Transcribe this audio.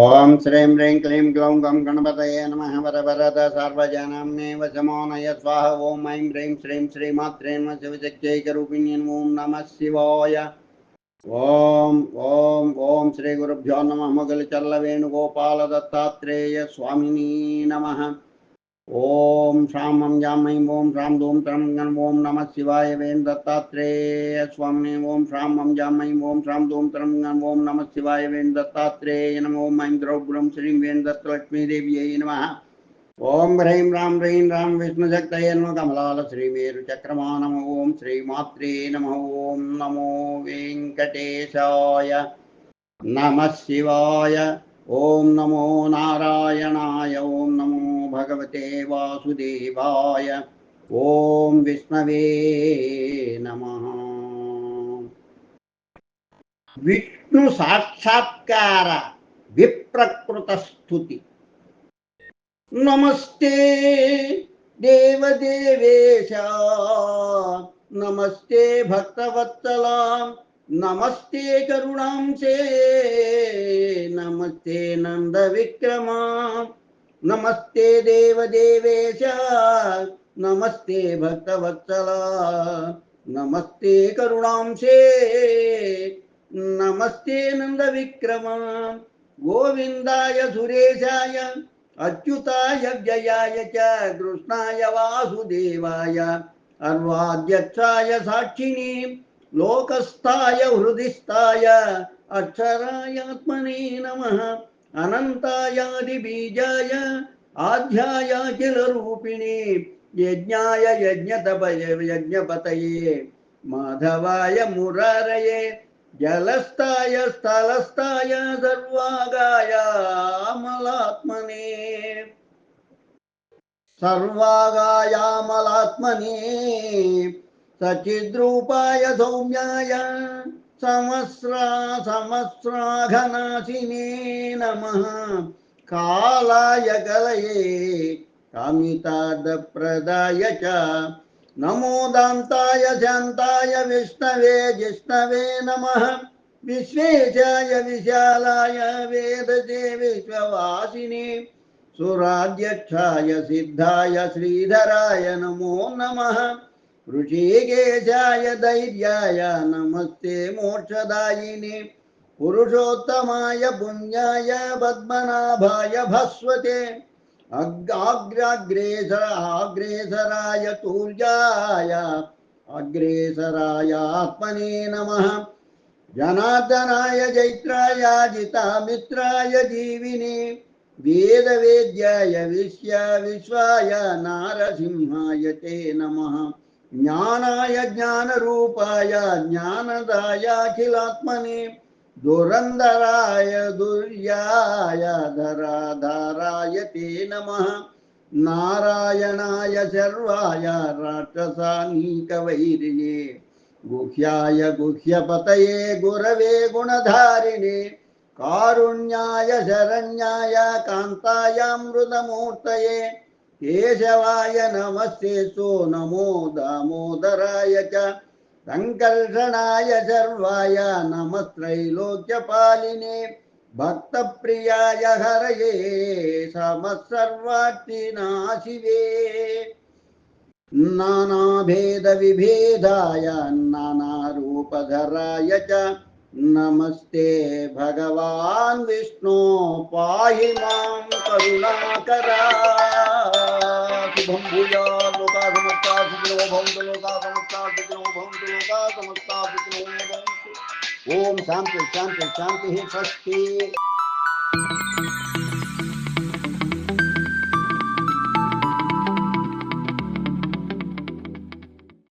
ॐ श्रीं ह्रीं क्लीं ग्लौं गं गणपतये नमः वरवरद सर्वजनमेव समोनय स्वाह ॐ ऐं ह्रीं श्रीं श्रीमात्रे नम शिवशक्त्यैकरूपिण्यै ॐ नमः शिवाय। ॐ ॐ ॐ श्रीगुरुभ्यो नमः मुगलचल्लवेणुगोपालदत्तात्रेय स्वामिनी नमः। ஓம் சாமம் யாமைம் ஓம் சாம் தூம் திரமங்கன் ஓம் நம சிவாய வேம் தத்தாத்ரேய சுவாமி ஓம் சாமம் யாமைம் ஓம் சாம் தூம் திரமங்கன் ஓம் நம சிவாய வேம் தத்தாத்ரேய நம ஓம் ஐம் திரௌபுரம் ஸ்ரீம் வேம் தத்லட்சுமி தேவியை நம. ஓம் ஹ்ரைம் ராம் ஹ்ரைம் ராம் விஷ்ணு சக்தய நம கமலால ஸ்ரீமேரு சக்கரமா நம ஓம் ஸ்ரீமாத்ரே நம ஓம் நமோ வெங்கடேசாய நம சிவாய ஓம் நமோ நாராயணாய ஓம் நமோ भगवते वासुदेवाय। ओम विष्णवे नमः। विप्रकृत स्तुति नमस्ते देवदेवेश। नमस्ते भक्तवत्सला। नमस्ते करुणांसे। नमस्ते नंद विक्रमा नमस्ते देवदेवेश, नमस्ते भक्तवत्सला, नमस्ते करुणांशे, नमस्ते नंदव्रमा गोविंदय सुरेशाय, अच्युताय व्ययाय च, कृष्णाय वासुदेवाय अर्वाध्यक्षाय साक्षिणी, लोकस्थाय हृदिस्थाय अक्षरायात्मने नमः। अनन्तायादिबीजाय आध्याय किल रूपिणी यज्ञाय यज्ञतपय यज्ञपतये, माधवाय मुरारये जलस्ताय स्थलस्ताय सर्वागायामलात्मने सर्वागायामलात्मने सचिद्रूपाय सौम्याय। సర్వాగాయ సమస్రా సమస్రాఘనాశినే నమ. కాలాయ కలయే కామితార్థప్రదాయ చ. నమో దాంతాయ శాంతాయ విష్ణవే జిష్ణవే నమ. విశ్వేశాయ విశాలాయ వేదజే విశ్వవాసిని సురాధ్యక్షాయ సిద్ధాయ శ్రీధరాయ నమో నమః. ऋषिकेशाय धैर्याय नमस्ते मोक्षदायिने। पुरुषोत्तमाय पुण्याय पद्मनाभाय भस्वते। अग्राग्रेसराग्रेसराय तूर्याय अग्रेसराय आत्मने नमः। जनार्दनाय, जैत्राय, जितामित्राय जीविने। वेदवेद्याय, विश्य विश्वाय, नारसिंहाय ते नमः। జ్ఞానాయ జ్ఞానరూపాయ జ్ఞానదాయాఖిలాత్మనే దురంధరాయ దుర్యాయ ధరాధారాయ తే నమ. నారాయణాయ శర్వాయ రాక్షసానీకవైర్యే. గుహ్యాయ గుహ్యపతయే గురవే గుణధారిణే. కారుణ్యాయ శరణ్యాయ కాంతాయామృతమూర్తయే కేశవాయ నమస్తే నమో దామోదరాయ చ సంకర్షణాయ సర్వాయ నమస్త్రైలోక్యపాలినే భక్తప్రియాయ హరయే సమసర్వార్తినాశివే నానాభేదవిభేదాయ నానారూపధరాయ చ नमस्ते भगवान विष्णु, पाहि माँ करुणाकरा। लोका समस्ता सुखिनो भवन्तु लोका समस्ता सुखिनो भवन्तु लोका समस्ता सुखिनो भवन्तु। ओम शांति शांति शांति स्वस्ति